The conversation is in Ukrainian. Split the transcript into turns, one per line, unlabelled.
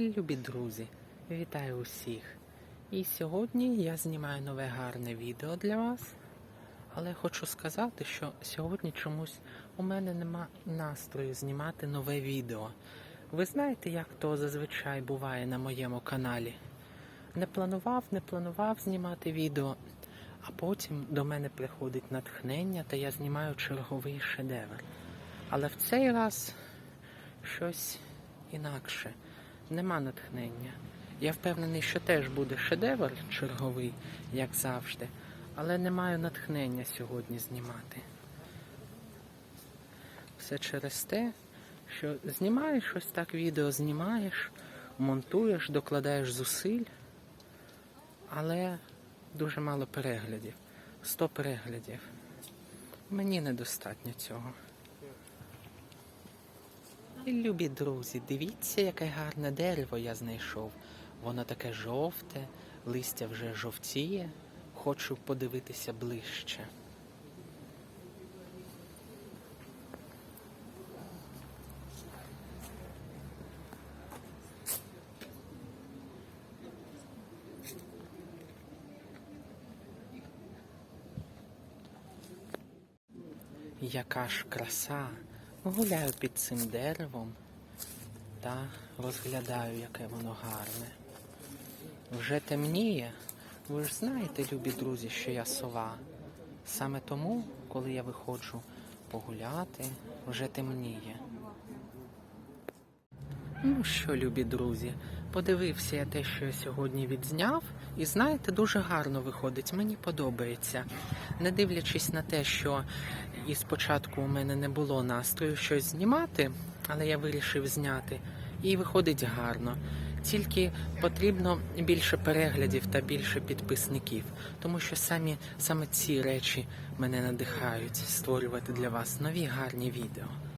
Любі друзі, вітаю усіх! І сьогодні я знімаю нове гарне відео для вас. Але хочу сказати, що сьогодні чомусь у мене нема настрою знімати нове відео. Ви знаєте, як то зазвичай буває на моєму каналі? Не планував, не планував знімати відео, а потім до мене приходить натхнення та я знімаю черговий шедевр. Але в цей раз щось інакше. Нема натхнення. Я впевнений, що теж буде шедевр черговий, як завжди, але не маю натхнення сьогодні знімати. Все через те, що знімаєш ось так відео, знімаєш, монтуєш, докладаєш зусиль, але дуже мало переглядів. 100 переглядів. Мені недостатньо цього. Любі друзі, дивіться, яке гарне дерево я знайшов. Воно таке жовте, листя вже жовтіє. Хочу подивитися ближче. Яка ж краса! Гуляю під цим деревом та розглядаю, яке воно гарне. Вже темніє. Ви ж знаєте, любі друзі, що я сова. Саме тому, коли я виходжу погуляти, вже темніє. Ну що, любі друзі, подивився я те, що я сьогодні відзняв, і знаєте, дуже гарно виходить. Мені подобається. Не дивлячись на те, що і спочатку у мене не було настрою щось знімати, але я вирішив зняти, і виходить гарно. Тільки потрібно більше переглядів та більше підписників, тому що самі саме ці речі мене надихають створювати для вас нові гарні відео.